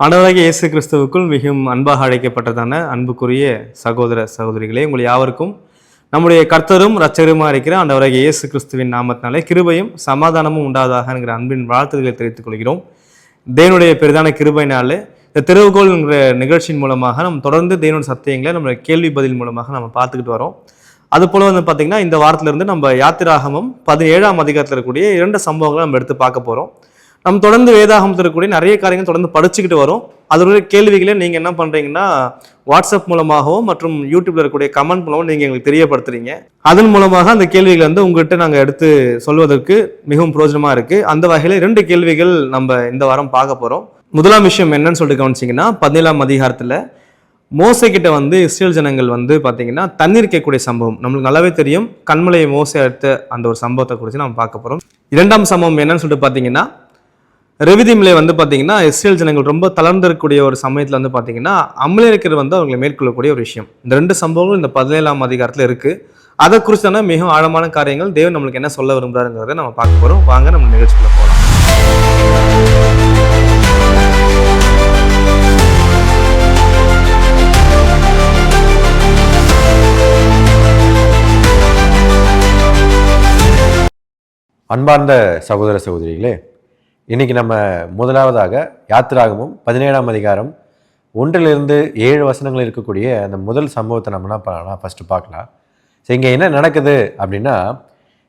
ஆண்டவராக இயேசு கிறிஸ்துவுக்குள் மிகவும் அன்பாக அழைக்கப்பட்டதான அன்புக்குரிய சகோதர சகோதரிகளே உங்கள் யாவருக்கும் நம்முடைய கர்த்தரும் இரட்சகருமா இருக்கிற ஆண்டவராக இயேசு கிறிஸ்துவின் நாமத்தினாலே கிருபையும் சமாதானமும் உண்டாதாக என்கிற அன்பின் வாழ்த்துக்களை தெரிவித்துக் கொள்கிறோம். தேவனுடைய பெரிதான கிருபையினாலே இந்த திறவுகோல் என்கிற நிகழ்ச்சியின் மூலமாக நம்ம தொடர்ந்து தேவனுடைய சத்தியங்களை நம்மளுடைய கேள்வி பதில் மூலமாக நம்ம பார்த்துக்கிட்டு வரோம். அது போல வந்து பார்த்தீங்கன்னா இந்த வாரத்திலிருந்து நம்ம யாத்திராகமும் பதினேழாம் அதிகாரத்தில் இருக்கக்கூடிய இரண்டு சம்பவங்களை நம்ம எடுத்து பார்க்க போகிறோம் நம்ம தொடர்ந்து வேதாகமத்தில் இருக்கக்கூடிய நிறைய காரியங்கள் தொடர்ந்து படிச்சுக்கிட்டு வரோம். அதனுடைய கேள்விகளை நீங்கள் என்ன பண்ணுறீங்கன்னா வாட்ஸ்அப் மூலமாகவும் மற்றும் யூடியூப்ல இருக்கக்கூடிய கமெண்ட் மூலமாக நீங்கள் எங்களுக்கு தெரியப்படுத்துறீங்க. அதன் மூலமாக அந்த கேள்விகளை வந்து உங்கள்கிட்ட நாங்கள் எடுத்து சொல்வதற்கு மிகவும் பிரயோஜனமாக இருக்குது அந்த வகையில் ரெண்டு கேள்விகள் நம்ம இந்த வாரம் பார்க்க போகிறோம் முதலாம் விஷயம் என்னன்னு சொல்லிட்டு கவனிச்சிங்கன்னா பதினேழாம் அதிகாரத்தில் மோசை வந்து இஸ்ரேல் ஜனங்கள் வந்து பார்த்தீங்கன்னா தண்ணீர் கேட்கக்கூடிய சம்பவம். நம்மளுக்கு நல்லாவே தெரியும். கண்மலையை மோசை எடுத்த அந்த ஒரு சம்பவத்தை குறித்து நம்ம பார்க்க போகிறோம் இரண்டாம் சம்பவம் என்னன்னு சொல்லிட்டு பார்த்தீங்கன்னா ரெவிதிமிலே வந்து பார்த்தீங்கன்னா இஸ்ரேல் ஜனங்கள் ரொம்ப தளர்ந்திருக்கக்கூடிய ஒரு சமயத்தில் வந்து பார்த்தீங்கன்னா அமலேக்கர் வந்து அவங்களை மேற்கொள்ளக்கூடிய ஒரு விஷயம். இந்த ரெண்டு சம்பவங்களும் இந்த பதினேழாம் அதிகாரத்தில் இருக்குது அதை குறித்தான மிகவும் ஆழமான காரியங்கள் தேவன் நம்மளுக்கு என்ன சொல்ல விரும்புறாருங்கிறத நம்ம பார்க்க போகிறோம் வாங்க நம்ம நிகழ்ச்சிக்குள்ள போகலாம் அன்பார்ந்த சகோதர சகோதரிகளே இன்னைக்கு நம்ம முதலாவதாக யாத்திராகமும் பதினேழாம் அதிகாரம் ஒன்றிலிருந்து ஏழு வசனங்கள் இருக்கக்கூடிய அந்த முதல் சம்பவத்தை நம்ம என்ன பண்ணலாம் ஃபஸ்ட்டு பார்க்கலாம். ஸோ இங்கே என்ன நடக்குது அப்படின்னா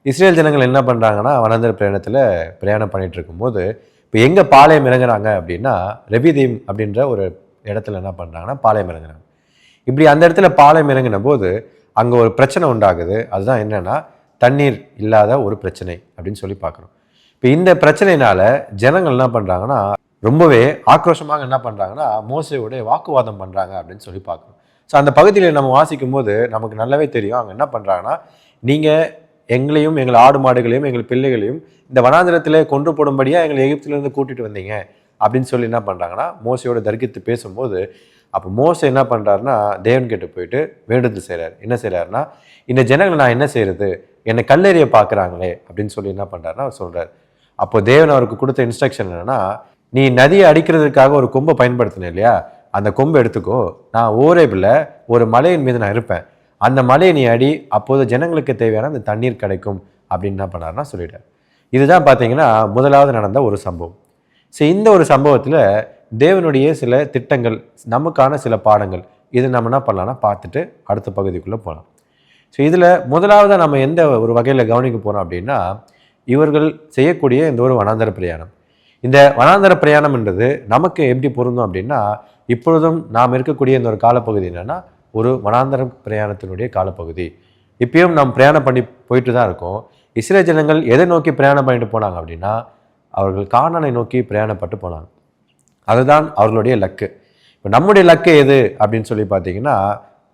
இஸ்ரேல் ஜனங்கள் என்ன பண்ணுறாங்கன்னா வனாந்தர பிரயாணத்தில் பிரயாணம் பண்ணிகிட்டு இருக்கும்போது இப்போ எங்கே பாளையம் இறங்குறாங்க அப்படின்னா ரெபிதீம் அப்படின்ற ஒரு இடத்துல என்ன பண்ணுறாங்கன்னா பாளையம் இறங்குறாங்க. இப்படி அந்த இடத்துல பாளையம் இறங்கின போது அங்கே ஒரு பிரச்சனை உண்டாகுது. அதுதான் என்னென்னா தண்ணீர் இல்லாத ஒரு பிரச்சனை அப்படின்னு சொல்லி பார்க்குறோம். இப்போ இந்த பிரச்சனையினால ஜனங்கள் என்ன பண்ணுறாங்கன்னா ரொம்பவே ஆக்ரோஷமாக என்ன பண்ணுறாங்கன்னா மோசையோடைய வாக்குவாதம் பண்ணுறாங்க அப்படின்னு சொல்லி பார்க்குறோம். ஸோ அந்த பகுதியில் நம்ம வாசிக்கும் போது நமக்கு நல்லாவே தெரியும். அவங்க என்ன பண்ணுறாங்கன்னா நீங்கள் எங்களையும் எங்கள் ஆடு மாடுகளையும் எங்கள் பிள்ளைகளையும் இந்த வனாந்திரத்தில் கொன்று போடும்படியாக எங்களை எகிப்திலேருந்து கூட்டிகிட்டு வந்தீங்க அப்படின்னு சொல்லி என்ன பண்ணுறாங்கன்னா மோசையோட தர்க்கித்து பேசும்போது அப்போ மோசை என்ன பண்ணுறாருன்னா தேவன் கிட்ட போயிட்டு வேண்டுதல் செய்கிறார் என்ன செய்கிறாருன்னா இந்த ஜனங்களை நான் என்ன செய்கிறது என்னை கல்லெறிய பார்க்குறாங்களே அப்படின்னு சொல்லி என்ன பண்ணுறாருன்னா அவர் சொல்கிறார் அப்போ தேவன் அவருக்கு கொடுத்த இன்ஸ்ட்ரக்ஷன் என்னென்னா நீ நதியை அடிக்கிறதுக்காக ஒரு கொம்பை பயன்படுத்தின இல்லையா? அந்த கொம்பை எடுத்துக்கோ. நான் ஓரேபில் ஒரு மலையின் மீது நான் இருப்பேன். அந்த மலையை நீ அடி அப்போது ஜனங்களுக்கு தேவையான அந்த தண்ணீர் கிடைக்கும் அப்படின்னு என்ன பண்ணாருன்னா சொல்லிட்டார். இதுதான் பார்த்தீங்கன்னா முதலாவது நடந்த ஒரு சம்பவம். ஸோ இந்த ஒரு சம்பவத்தில் தேவனுடைய சில திட்டங்கள் நமக்கான சில பாடங்கள் இது நம்ம என்ன பண்ணலாம்னா பார்த்துட்டு அடுத்த பகுதிக்குள்ளே போகலாம் ஸோ இதில் முதலாவதாக நம்ம எந்த ஒரு வகையில் கவனிக்க போகிறோம் அப்படின்னா இவர்கள் செய்யக்கூடிய இந்த ஒரு வனாந்தர பிரயாணம். இந்த வனாந்தர பிரயாணம் என்றது நமக்கு எப்படி பொருந்தும் அப்படின்னா இப்பொழுதும் நாம் இருக்கக்கூடிய இந்த ஒரு காலப்பகுதி என்னென்னா ஒரு வனாந்தர பிரயாணத்தினுடைய காலப்பகுதி. இப்பயும் நாம் பிரயாணம் பண்ணி போயிட்டு தான் இருக்கோம். இஸ்ரேல் ஜனங்கள் எதை நோக்கி பிரயாணம் பண்ணிட்டு போனாங்க அப்படின்னா அவர்கள் காணனை நோக்கி பிரயாணப்பட்டு போனாங்க. அதுதான் அவர்களுடைய லக்கு. இப்போ நம்முடைய லக்கு எது அப்படின்னு சொல்லி பார்த்தீங்கன்னா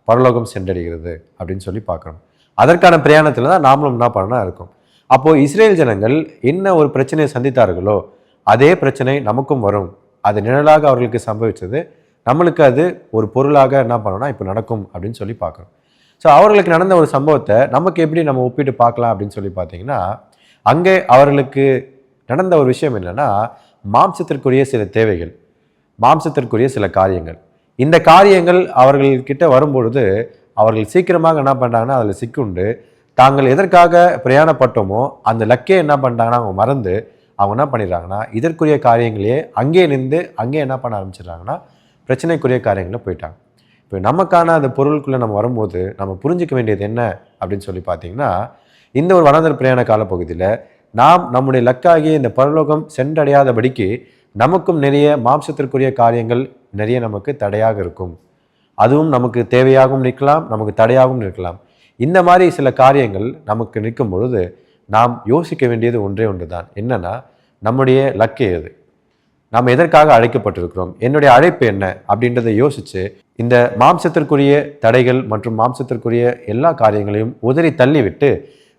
பரலோகம் சென்றடைகிறது அப்படின்னு சொல்லி பார்க்குறோம். அதற்கான பிரயாணத்தில் தான் நாமளும் என்ன பண்ணணும் இருக்கும். அப்போது இஸ்ரேல் ஜனங்கள் என்ன ஒரு பிரச்சனையை சந்தித்தார்களோ அதே பிரச்சனை நமக்கும் வரும். அது நிழலாக அவர்களுக்கு சம்பவித்தது நம்மளுக்கு அது ஒரு பொருளாக என்ன பண்ணணும்னா இப்போ நடக்கும் அப்படின்னு சொல்லி பார்க்குறோம். ஸோ அவர்களுக்கு நடந்த ஒரு சம்பவத்தை நமக்கு எப்படி நம்ம ஒப்பிட்டு பார்க்கலாம் அப்படின்னு சொல்லி பார்த்தீங்கன்னா அங்கே அவர்களுக்கு நடந்த ஒரு விஷயம் என்னன்னா மாம்சத்திற்குரிய சில தேவைகள் மாம்சத்திற்குரிய சில காரியங்கள். இந்த காரியங்கள் அவர்கள்கிட்ட வரும்பொழுது அவர்கள் சீக்கிரமாக என்ன பண்ணுறாங்கன்னா அதில் சிக்குண்டு தாங்கள் எதற்காக பிரயாணப்பட்டோமோ அந்த லக்கே என்ன பண்ணிட்டாங்கன்னா அவங்க மறந்து அவங்க என்ன பண்ணிடுறாங்கன்னா இதற்குரிய காரியங்களையே அங்கேயே நின்று அங்கேயே என்ன பண்ண ஆரம்பிச்சிடுறாங்கன்னா பிரச்சனைக்குரிய காரியங்களை போயிட்டாங்க. இப்போ நமக்கான அந்த பொருளுக்குள்ளே நம்ம வரும்போது நம்ம புரிஞ்சிக்க வேண்டியது என்ன அப்படின்னு சொல்லி பார்த்தீங்கன்னா இந்த ஒரு வனாந்தர பிரயாண காலப்பகுதியில் நாம் நம்முடைய லக்காகிய இந்த பரலோகம் சென்றடையாதபடிக்கு நமக்கும் நிறைய மாம்சத்திற்குரிய காரியங்கள் நிறைய நமக்கு தடையாக இருக்கும். அதுவும் நமக்கு தேவையாகவும் நிற்கலாம் நமக்கு தடையாகவும் நிற்கலாம் இந்த மாதிரி சில காரியங்கள் நமக்கு நிற்கும் பொழுது நாம் யோசிக்க வேண்டியது ஒன்றே ஒன்று தான் என்னென்னா நம்முடைய லக்கு எது? நாம் எதற்காக அழைக்கப்பட்டிருக்கிறோம்? என்னுடைய அழைப்பு என்ன? அப்படின்றத யோசித்து இந்த மாம்சத்திற்குரிய தடைகள் மற்றும் மாம்சத்திற்குரிய எல்லா காரியங்களையும் உதறி தள்ளிவிட்டு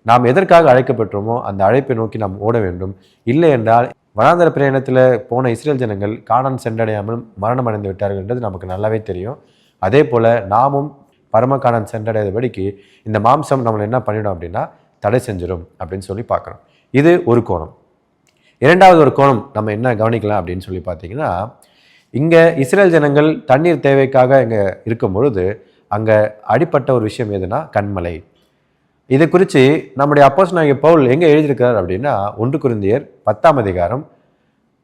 நாம் எதற்காக அழைக்கப்பட்டோமோ அந்த அழைப்பை நோக்கி நாம் ஓட வேண்டும். இல்லை என்றால் வனாந்தர பிரயாணத்தில் போன இஸ்ரேல் ஜனங்கள் காணான் சென்றடையாமல் மரணம் அடைந்து விட்டார்கள் என்றது நமக்கு நல்லாவே தெரியும். அதே போல் நாமும் பரமகாணன் சென்றடையாதபடிக்கு இந்த மாம்சம் நம்மளை என்ன பண்ணிடும் அப்படின்னா தடை செஞ்சிடும் அப்படின்னு சொல்லி பார்க்குறோம் இது ஒரு கோணம். இரண்டாவது ஒரு கோணம் நம்ம என்ன கவனிக்கலாம் அப்படின்னு சொல்லி பார்த்தீங்கன்னா இங்கே இஸ்ரேல் ஜனங்கள் தண்ணீர் தேவைக்காக இங்கே இருக்கும் பொழுது அங்கே அடிப்பட்ட ஒரு விஷயம் எதுனா கண்மலை. இதை குறித்து நம்முடைய அப்போஸ் நாயக பவுல் எங்கே எழுதியிருக்கிறார் அப்படின்னா ஒன்று குருந்தியர் பத்தாம் அதிகாரம்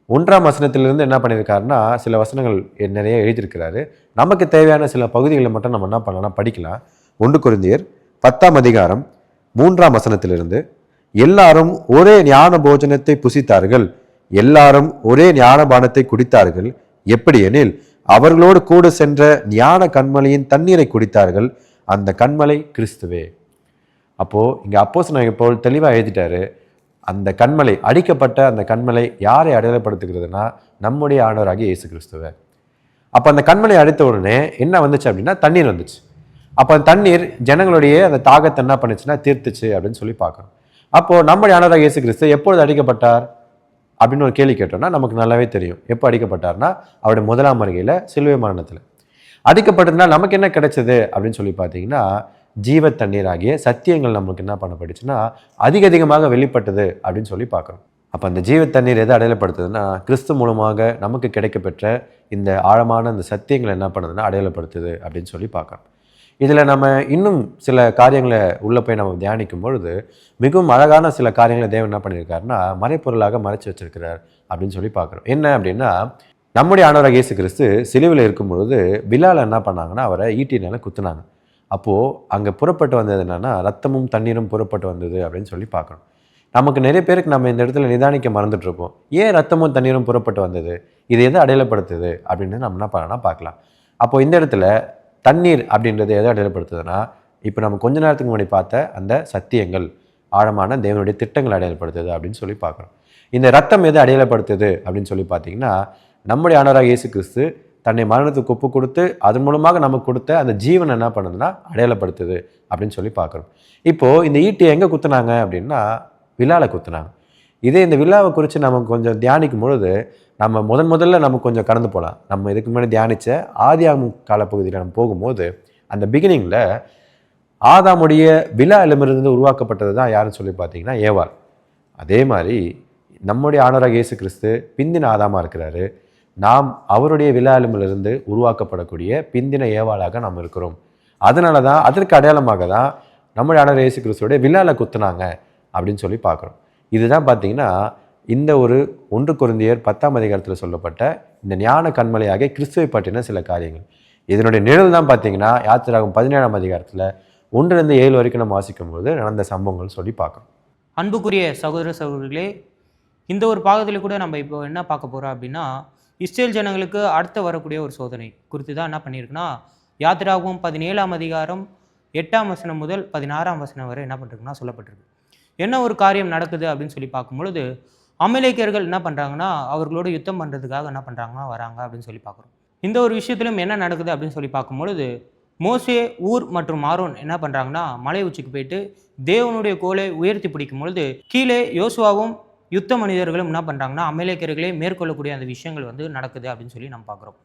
ஒன்றாம் வசனத்திலிருந்து என்ன பண்ணியிருக்காருன்னா சில வசனங்கள் நிறைய எழுதியிருக்கிறாரு. நமக்கு தேவையான சில பகுதிகளை மட்டும் நம்ம என்ன பண்ணலாம் படிக்கலாம். ஒன்று குருந்தியர் பத்தாம் அதிகாரம் மூன்றாம் வசனத்திலிருந்து எல்லாரும் ஒரே ஞான போஜனத்தை புசித்தார்கள். எல்லாரும் ஒரே ஞானபானத்தை குடித்தார்கள். எப்படியெனில் அவர்களோடு கூட சென்ற ஞான கண்மலையின் தண்ணீரை குடித்தார்கள். அந்த கண்மலை கிறிஸ்துவே. அப்போது இங்கே அப்போஸ் நான் இப்போ தெளிவாக எழுதிட்டாரு அந்த கண்மலை அடிக்கப்பட்ட அந்த கண்மலை யாரை அடையாளப்படுத்துகிறதுனா நம்முடைய ஆண்டவராகிய இயேசு கிறிஸ்துவை அப்போ அந்த கண்மலை அடித்த உடனே என்ன வந்துச்சு அப்படின்னா தண்ணீர் வந்துச்சு. அப்போ அந்த தண்ணீர் ஜனங்களுடைய அந்த தாகத்தை என்ன பண்ணுச்சுன்னா தீர்த்துச்சு அப்படின்னு சொல்லி பார்க்குறோம் அப்போ நம்முடைய ஆண்டவராகிய இயேசு கிறிஸ்து எப்பொழுது அடிக்கப்பட்டார்? அப்படின்னு ஒரு கேள்வி கேட்டோம்னா நமக்கு நல்லாவே தெரியும். எப்போ அடிக்கப்பட்டார்னா? அவருடைய முதலாம் வருகையில் சிலுவை மரணத்தில். அடிக்கப்பட்டதுனால் நமக்கு என்ன கிடைச்சது அப்படின்னு சொல்லி பார்த்தீங்கன்னா ஜீவ தண்ணீர் ஆகிய சத்தியங்கள் நமக்கு என்ன பண்ணப்பட்டுச்சுன்னா அதிக அதிகமாக வெளிப்பட்டது அப்படின்னு சொல்லி பார்க்குறோம் அப்போ அந்த ஜீவ தண்ணீர் எதை அடையாளப்படுத்துதுன்னா கிறிஸ்து மூலமாக நமக்கு கிடைக்கப்பெற்ற இந்த ஆழமான அந்த சத்தியங்களை என்ன பண்ணுதுன்னா அடையாளப்படுத்துது அப்படின்னு சொல்லி பார்க்குறோம் இதில் நம்ம இன்னும் சில காரியங்களை உள்ளே போய் நம்ம தியானிக்கும் பொழுது மிகவும் அழகான சில காரியங்களை தேவன் என்ன பண்ணியிருக்காருன்னா மறைப்பொருளாக மறைச்சி வச்சிருக்கிறார் அப்படின்னு சொல்லி பார்க்குறோம் என்ன அப்படின்னா நம்முடைய ஆண்டவராக இயேசு கிறிஸ்து சிலுவில் இருக்கும் பொழுது பிலால் என்ன பண்ணாங்கன்னா அவரை ஈட்டினால குத்துனாங்க. அப்போது அங்கே புறப்பட்டு வந்தது என்னென்னா ரத்தமும் தண்ணீரும் புறப்பட்டு வந்தது அப்படின்னு சொல்லி பார்க்குறோம் நமக்கு நிறைய பேருக்கு நம்ம இந்த இடத்துல நிதானிக்க மறந்துட்டுருப்போம். ஏன் ரத்தமும் தண்ணீரும் புறப்பட்டு வந்தது? இது எதை அடையாளப்படுத்துது அப்படின்னு நம்ம என்ன பண்ணலாம் பார்க்கலாம். அப்போது இந்த இடத்துல தண்ணீர் அப்படின்றது எதை அடையாளப்படுத்துதுன்னா இப்போ நம்ம கொஞ்ச நேரத்துக்கு முன்னாடி பார்த்த அந்த சத்தியங்கள் ஆழமான தேவனுடைய திட்டங்கள் அடையாளப்படுத்துது அப்படின்னு சொல்லி பார்க்குறோம் இந்த ரத்தம் எது அடையாளப்படுத்துது அப்படின்னு சொல்லி பார்த்தீங்கன்னா நம்முடைய ஆனராக இயேசு கிறிஸ்து தன்னை மரணத்துக்கு ஒப்பு கொடுத்து அதன் மூலமாக நமக்கு கொடுத்த அந்த ஜீவன் என்ன பண்ணுதுன்னா அடையாளப்படுத்துது அப்படின்னு சொல்லி பார்க்குறோம். இப்போது இந்த ஈட்டி எங்கே குத்துனாங்க அப்படின்னா விழாவில் குத்துனாங்க. இதே இந்த விழாவை குறித்து நம்ம கொஞ்சம் தியானிக்கும் பொழுது நம்ம முதன் முதல்ல நம்ம கொஞ்சம் கடந்து போகலாம் நம்ம இதுக்கு முன்னாடி தியானித்த ஆதியாகும் காலப்பகுதியில் நம்ம போகும்போது அந்த பிகினிங்கில் ஆதாமுடைய விழா எலும்பிலிருந்து உருவாக்கப்பட்டது தான் யாருன்னு சொல்லி பார்த்தீங்கன்னா ஏவாள். அதே மாதிரி நம்முடைய ஆனராக இயேசு கிறிஸ்து பிந்தின ஆதாமா இருக்கிறாரு. நாம் அவருடைய விழா உருவாக்கப்படக்கூடிய பிந்தின ஏவாளாக நாம் இருக்கிறோம். அதனால தான் அதற்கு அடையாளமாக தான் நம்மளான ரேசு இயேசு கிறிஸ்துவோடைய விழாவில் குத்துனாங்க அப்படின்னு சொல்லி பார்க்குறோம். இதுதான் பார்த்தீங்கன்னா இந்த ஒரு ஒன்று குருந்தியர் பத்தாம் அதிகாரத்தில் சொல்லப்பட்ட இந்த ஞான கண்மலையாக கிறிஸ்துவை பற்றின சில காரியங்கள். இதனுடைய நிழல் தான் பார்த்தீங்கன்னா யாத்திராகும் பதினேழாம் அதிகாரத்தில் ஒன்றிலிருந்து ஏழு வரைக்கும் நம்ம வாசிக்கும் போது நடந்த சம்பவங்கள் சொல்லி பார்க்குறோம். அன்புக்குரிய சகோதர சகோதரிகளே இந்த ஒரு பாகத்தில் கூட நம்ம இப்போ என்ன பார்க்க போகிறோம் அப்படின்னா இஸ்ரேல் ஜனங்களுக்கு அடுத்து வரக்கூடிய ஒரு சோதனை. குறித்து தான் என்ன பண்ணியிருக்குன்னா யாத்திராகவும் பதினேழாம் அதிகாரம் எட்டாம் வசனம் முதல் பதினாறாம் வசனம் வரை என்ன பண்ணுறதுன்னா சொல்லப்பட்டிருக்கு. என்ன ஒரு காரியம் நடக்குது அப்படின்னு சொல்லி பார்க்கும் பொழுது அமலேக்கியர்கள் என்ன பண்ணுறாங்கன்னா அவர்களோட யுத்தம் பண்ணுறதுக்காக என்ன பண்ணுறாங்கன்னா வராங்க அப்படின்னு சொல்லி பார்க்குறோம். இந்த ஒரு விஷயத்திலும் என்ன நடக்குது அப்படின்னு சொல்லி பார்க்கும் பொழுது மோசே ஊர் மற்றும் ஆரோன் என்ன பண்ணுறாங்கன்னா மலை உச்சிக்கு போயிட்டு தேவனுடைய கோலை உயர்த்தி பிடிக்கும் பொழுது கீழே யோசுவாவும் யுத்த மனிதர்களும் என்ன பண்ணுறாங்கன்னா அமலேக்கர்களே மேற்கொள்ளக்கூடிய அந்த விஷயங்கள் வந்து நடக்குது அப்படின்னு சொல்லி நம்ம பார்க்குறோம்.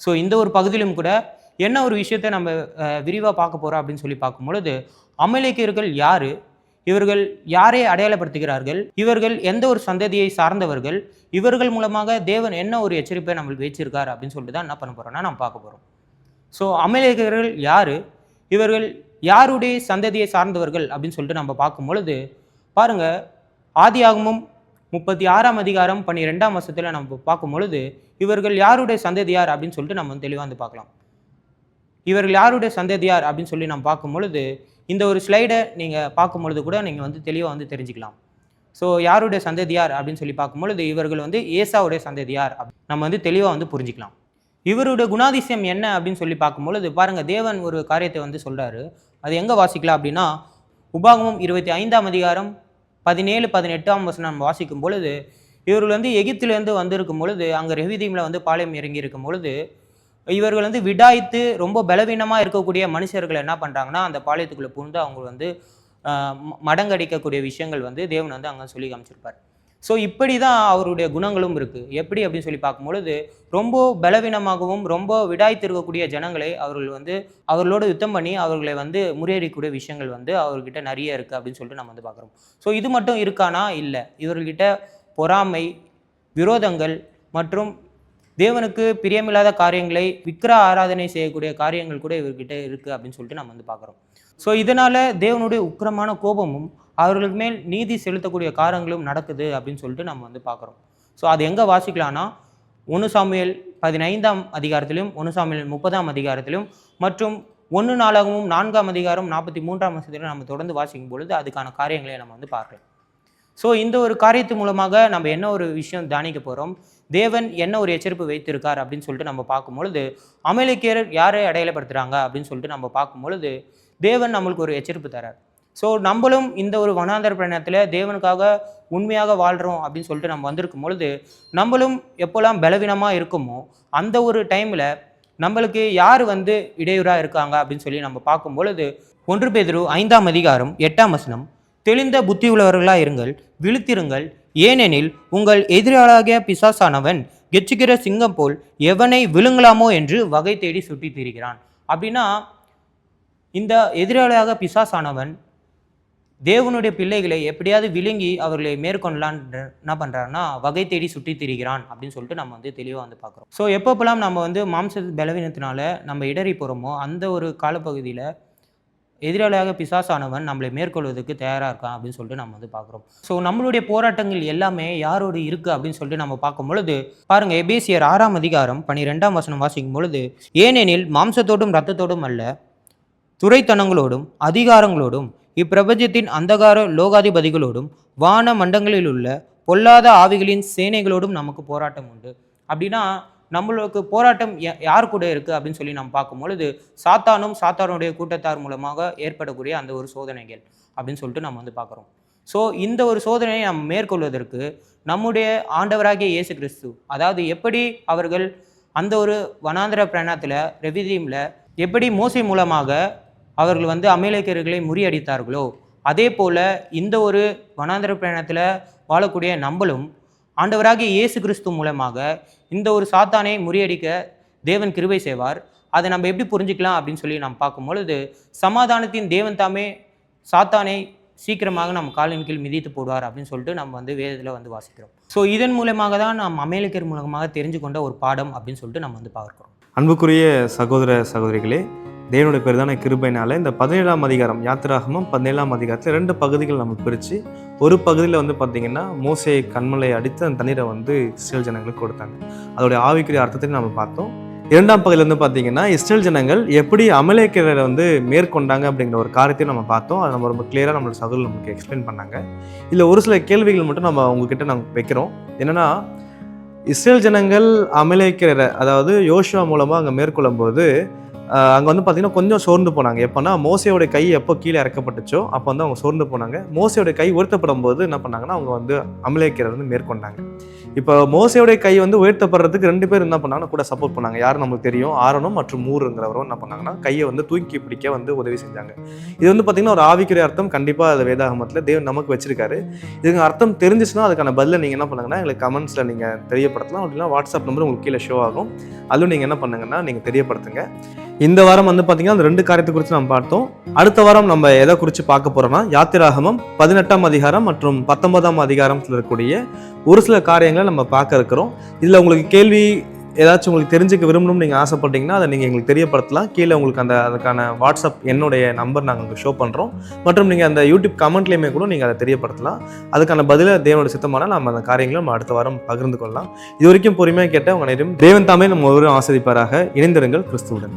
ஸோ இந்த ஒரு பகுதியிலும் கூட என்ன ஒரு விஷயத்தை நம்ம விரிவாக பார்க்க போகிறோம் அப்படின்னு சொல்லி பார்க்கும்பொழுது அமலேக்கியர்கள் யார்? இவர்கள் யாரை அடையாளப்படுத்துகிறார்கள்? இவர்கள் எந்த ஒரு சந்ததியை சார்ந்தவர்கள்? இவர்கள் மூலமாக தேவன் என்ன ஒரு எச்சரிப்பை நம்மளுக்கு வச்சிருக்கார் அப்படின்னு சொல்லிட்டு தான் என்ன பண்ண போகிறோம்னா நம்ம பார்க்க போகிறோம் ஸோ அமலேக்கியர்கள் யார்? இவர்கள் யாருடைய சந்ததியை சார்ந்தவர்கள் அப்படின்னு சொல்லிட்டு நம்ம பார்க்கும் பொழுது பாருங்க ஆதியாகமும் முப்பத்தி ஆறாம் அதிகாரம் பன்னிரெண்டாம் வருஷத்தில் நம்ம பார்க்கும் பொழுது இவர்கள் யாருடைய சந்ததியார்? அப்படின்னு சொல்லிட்டு நம்ம வந்து தெளிவாக வந்து பார்க்கலாம். இவர்கள் யாருடைய சந்ததியார்? அப்படின்னு சொல்லி நம்ம பார்க்கும் பொழுது இந்த ஒரு ஸ்லைடை நீங்கள் பார்க்கும் பொழுது கூட நீங்கள் வந்து தெளிவாக வந்து தெரிஞ்சுக்கலாம். ஸோ யாருடைய சந்ததியார்? அப்படின்னு சொல்லி பார்க்கும் பொழுது இவர்கள் வந்து ஏசாவுடைய சந்ததியார். நம்ம வந்து தெளிவாக வந்து புரிஞ்சுக்கலாம். இவருடைய குணாதிசயம் என்ன? அப்படின்னு சொல்லி பார்க்கும் பொழுது பாருங்கள் தேவன் ஒரு காரியத்தை வந்து சொல்கிறாரு அது எங்கே வாசிக்கலாம் அப்படின்னா உபாகமம் இருபத்தி ஐந்தாம் அதிகாரம் பதினேழு பதினெட்டாம் வசனம் நம்ம வாசிக்கும் பொழுது இவர்கள் வந்து எகிப்திலேருந்து வந்திருக்கும் பொழுது அங்கே ரெவிதீமில் வந்து பாளையம் இறங்கி இருக்கும் பொழுது இவர்கள் வந்து விடாய்த்து ரொம்ப பலவீனமாக இருக்கக்கூடிய மனுஷர்கள் என்ன பண்ணுறாங்கன்னா அந்த பாளையத்துக்குள்ளே புகுந்து அவங்க வந்து மடங்கடிக்கக்கூடிய விஷயங்கள் வந்து தேவன் வந்து அங்கே சொல்லி காமிச்சிருப்பார். ஸோ இப்படி தான் அவருடைய குணங்களும் இருக்குது எப்படி அப்படின்னு சொல்லி பார்க்கும்பொழுது ரொம்ப பலவீனமாகவும் ரொம்ப விடாய்த்து இருக்கக்கூடிய ஜனங்களை அவர்கள் வந்து அவர்களோட யுத்தம் பண்ணி அவர்களை வந்து முறியடிக்கக்கூடிய விஷயங்கள் வந்து அவர்கிட்ட நிறைய இருக்குது அப்படின்னு சொல்லிட்டு நம்ம வந்து பார்க்குறோம். ஸோ இது மட்டும் இருக்கானா? இல்லை. இவர்கிட்ட பொறாமை விரோதங்கள் மற்றும் தேவனுக்கு பிரியமில்லாத காரியங்களை விக்கிர ஆராதனை செய்யக்கூடிய காரியங்கள் கூட இவர்கிட்ட இருக்குது அப்படின்னு சொல்லிட்டு நம்ம வந்து பார்க்குறோம். ஸோ இதனால் தேவனுடைய உக்கிரமான கோபமும் அவர்களுக்கு மேல் நீதி செலுத்தக்கூடிய காரியங்களும் நடக்குது அப்படின்னு சொல்லிட்டு நம்ம வந்து பார்க்குறோம். ஸோ அது எங்கே வாசிக்கலாம்னா ஒன்று சாமியல் பதினைந்தாம் அதிகாரத்திலும் ஒன்று சாமியல் முப்பதாம் அதிகாரத்திலும் மற்றும் ஒன்று நாளாகவும் நான்காம் அதிகாரம் நாற்பத்தி மூன்றாம் வருஷத்திலும் நம்ம தொடர்ந்து வாசிக்கும் பொழுது அதுக்கான காரியங்களை நம்ம வந்து பார்க்கலாம். ஸோ இந்த ஒரு காரியத்து மூலமாக நம்ம என்ன ஒரு விஷயம் தியானிக்க போகிறோம் தேவன் என்ன ஒரு எச்சரிப்பு வைத்திருக்கார் அப்படின்னு சொல்லிட்டு நம்ம பார்க்கும்பொழுது பொழுது யாரை அடையாளப்படுத்துகிறாங்க அப்படின்னு சொல்லிட்டு நம்ம பார்க்கும்பொழுது தேவன் நம்மளுக்கு ஒரு எச்சரிப்பு தரார். ஸோ நம்மளும் இந்த ஒரு வனாந்தர பயணத்தில் தேவனுக்காக உண்மையாக வாழ்கிறோம் அப்படின்னு சொல்லிட்டு நம்ம வந்திருக்கும் பொழுது நம்மளும் எப்போல்லாம் பலவீனமாக இருக்குமோ அந்த ஒரு டைமில் நம்மளுக்கு யார் வந்து இடையூறாக இருக்காங்க அப்படின்னு சொல்லி நம்ம பார்க்கும் பொழுது ஒன்று பேதரு ஐந்தாம் அதிகாரம் எட்டாம் வசனம் தெளிந்த புத்தி உள்ளவர்களாக இருங்கள் விழுத்திருங்கள். ஏனெனில் உங்கள் எதிராளாகிய பிசாசானவன் கெச்சுகிற சிங்கம் போல் எவனை விழுங்கலாமோ என்று வகை தேடி சுட்டி திரிகிறான். அப்படின்னா இந்த எதிராளியாக பிசாசானவன் தேவனுடைய பிள்ளைகளை எப்படியாவது விழுங்கி அவர்களை மேற்கொள்ளலான் என்ன பண்ணுறாருன்னா வகை தேடி சுற்றி திரிகிறான் அப்படின்னு சொல்லிட்டு நம்ம வந்து தெளிவாக வந்து பார்க்குறோம். ஸோ எப்பப்பெல்லாம் நம்ம வந்து மாம்ச பலவீனத்தினால நம்ம இடறி போகிறோமோ அந்த ஒரு காலப்பகுதியில் எதிராளியாக பிசாசானவன் நம்மளை மேற்கொள்வதற்கு தயாராக இருக்கான் அப்படின்னு சொல்லிட்டு நம்ம வந்து பார்க்குறோம். ஸோ நம்மளுடைய போராட்டங்கள் எல்லாமே யாரோடு இருக்குது அப்படின்னு சொல்லிட்டு நம்ம பார்க்கும் பொழுது பாருங்கள் எபேசியர் ஆறாம் அதிகாரம் பனிரெண்டாம் வசனம் வாசிக்கும் பொழுது ஏனெனில் மாம்சத்தோடும் ரத்தத்தோடும் அல்ல துறைத்தனங்களோடும் அதிகாரங்களோடும் இப்பிரபஞ்சத்தின் அந்தகார லோகாதிபதிகளோடும் வான மண்டங்களில் உள்ள பொல்லாத ஆவிகளின் சேனைகளோடும் நமக்கு போராட்டம் உண்டு. அப்படின்னா நம்மளுக்கு போராட்டம் யா- யார் கூட இருக்குது அப்படின்னு சொல்லி நம்ம பார்க்கும் பொழுது சாத்தானும் சாத்தானுடைய கூட்டத்தார் மூலமாக ஏற்படக்கூடிய அந்த ஒரு சோதனைகள் அப்படின்னு சொல்லிட்டு நம்ம வந்து பார்க்குறோம். ஸோ இந்த ஒரு சோதனையை நம்ம மேற்கொள்வதற்கு நம்முடைய ஆண்டவராகிய இயேசு கிறிஸ்து அதாவது எப்படி அவர்கள் அந்த ஒரு வனாந்திர பிரணத்தில் ரெவிதீமில் எப்படி மோசை மூலமாக அவர்கள் வந்து அமேலிக்கர்களை முறியடித்தார்களோ? அதே போல் இந்த ஒரு வனாந்திர பயணத்தில் வாழக்கூடிய நம்மளும் ஆண்டவராகிய இயேசு கிறிஸ்து மூலமாக இந்த ஒரு சாத்தானை முறியடிக்க தேவன் கிருபை செய்வார். அதை நம்ம எப்படி புரிஞ்சுக்கலாம் அப்படின்னு சொல்லி நாம் பார்க்கும் பொழுது சமாதானத்தின் தேவன் தாமே சாத்தானை சீக்கிரமாக நம்ம காலின் கீழ் மிதித்து போடுவார் அப்படின்னு சொல்லிட்டு நம்ம வந்து வேதத்தில் வந்து வாசிக்கிறோம். ஸோ இதன் மூலமாக தான் நாம் அமேலிக்கர் மூலமாக தெரிஞ்சு கொண்ட ஒரு பாடம் அப்படின்னு சொல்லிட்டு நம்ம வந்து பார்க்குறோம். அன்புக்குரிய சகோதர சகோதரிகளே தேவனுடைய பெரிதான கிருபைனால இந்த பதினேழாம் அதிகாரம் யாத்திராகமும் பதினேழாம் அதிகாரத்தில் ரெண்டு பகுதிகள் நம்ம பிரித்து ஒரு பகுதியில் வந்து பார்த்தீங்கன்னா மோசையை கண்மலை அடித்து அந்த தண்ணீரை வந்து இஸ்ரேல் ஜனங்களுக்கு கொடுத்தாங்க. அதோடைய ஆவிக்குரிய அர்த்தத்தையும் நம்ம பார்த்தோம். இரண்டாம் பகுதியில் வந்து பார்த்தீங்கன்னா இஸ்ரேல் ஜனங்கள் எப்படி அமலேக்கரை வந்து மேற்கொண்டாங்க அப்படிங்கிற ஒரு காரியத்தையும் நம்ம பார்த்தோம். அதை நம்ம ரொம்ப கிளியராக நம்மளோட சகோதரர் நமக்கு எக்ஸ்பிளைன் பண்ணாங்க. இல்லை ஒரு சில கேள்விகள் மட்டும் நம்ம உங்ககிட்ட நாங்கள் வைக்கிறோம். என்னென்னா இஸ்ரேல் ஜனங்கள் அமலேக்கரை அதாவது யோசுவா மூலமாக அங்கே மேற்கொள்ளும்போது அங்கே வந்து பார்த்தீங்கன்னா கொஞ்சம் சோர்ந்து போனாங்க. எப்போனா மோசையோட கை எப்போ கீழே இறக்கப்பட்டுச்சோ அப்போ வந்து அவங்க சோர்ந்து போனாங்க. மோசையோட கை உயர்த்தப்படும் போது என்ன பண்ணாங்கன்னா அவங்க வந்து அமலேக்கரை வந்து மேற்கொண்டாங்க. இப்போ மோசையோடைய கை வந்து உயர்த்தப்படுறதுக்கு ரெண்டு பேர் என்ன பண்ணாங்கன்னா கூட சப்போர்ட் பண்ணாங்க. யார் நமக்கு தெரியும்? ஆரணும் மற்றும் மூருங்கிறவரும் என்ன பண்ணாங்கன்னா கையை வந்து தூக்கி பிடிக்க வந்து உதவி செஞ்சாங்க. இது வந்து பார்த்தீங்கன்னா ஒரு ஆவிக்குரிய அர்த்தம். கண்டிப்பாக அது வேதாகமத்தில் தேவன் நமக்கு வச்சிருக்காரு. இதுக்கு அர்த்தம் தெரிஞ்சிச்சுன்னா அதுக்கான பதிலை நீங்கள் என்ன பண்ணுங்கன்னா எங்களுக்கு கமெண்ட்ஸில் நீங்கள் தெரியப்படுத்தலாம். அப்படின்னா வாட்ஸ்அப் நம்பர் உங்களுக்கு கீழே ஷோ ஆகும். அதுவும் நீங்கள் என்ன பண்ணுங்கன்னா நீங்கள் தெரியப்படுத்துங்க. இந்த வாரம் வந்து பார்த்தீங்கன்னா அந்த ரெண்டு காரியத்தை குறித்து நம்ம பார்த்தோம். அடுத்த வாரம் நம்ம எதை குறித்து பார்க்க போகிறோம்னா யாத்திராகமம் பதினெட்டாம் அதிகாரம் மற்றும் பத்தொன்பதாம் அதிகாரத்தில் இருக்கக்கூடிய ஒரு சில காரியங்களை நம்ம பார்க்க இருக்கிறோம். இதில் உங்களுக்கு கேள்வி ஏதாச்சும் உங்களுக்கு தெரிஞ்சுக்க விரும்பணும்னு நீங்கள் ஆசைப்பட்டீங்கன்னா அதை நீங்கள் எங்களுக்கு தெரியப்படுத்தலாம். கீழே உங்களுக்கு அந்த அதுக்கான வாட்ஸ்அப் என்னுடைய நம்பர் நாங்கள் உங்களுக்கு ஷோ பண்ணுறோம் மற்றும் நீங்கள் அந்த யூடியூப் கமெண்ட்லேயுமே கூட நீங்கள் அதை தெரியப்படுத்தலாம். அதுக்கான பதிலை தேவனோட சித்தமான நம்ம அந்த காரியங்களை நம்ம அடுத்த வாரம் பகிர்ந்து கொள்ளலாம். இது வரைக்கும் பொறுமையாக கேட்ட உங்கள் நேரம் தேவன் தாமே நம்ம ஒரு ஆசிரிப்பாராக இணைந்திருங்கள் கிறிஸ்துவுடன்.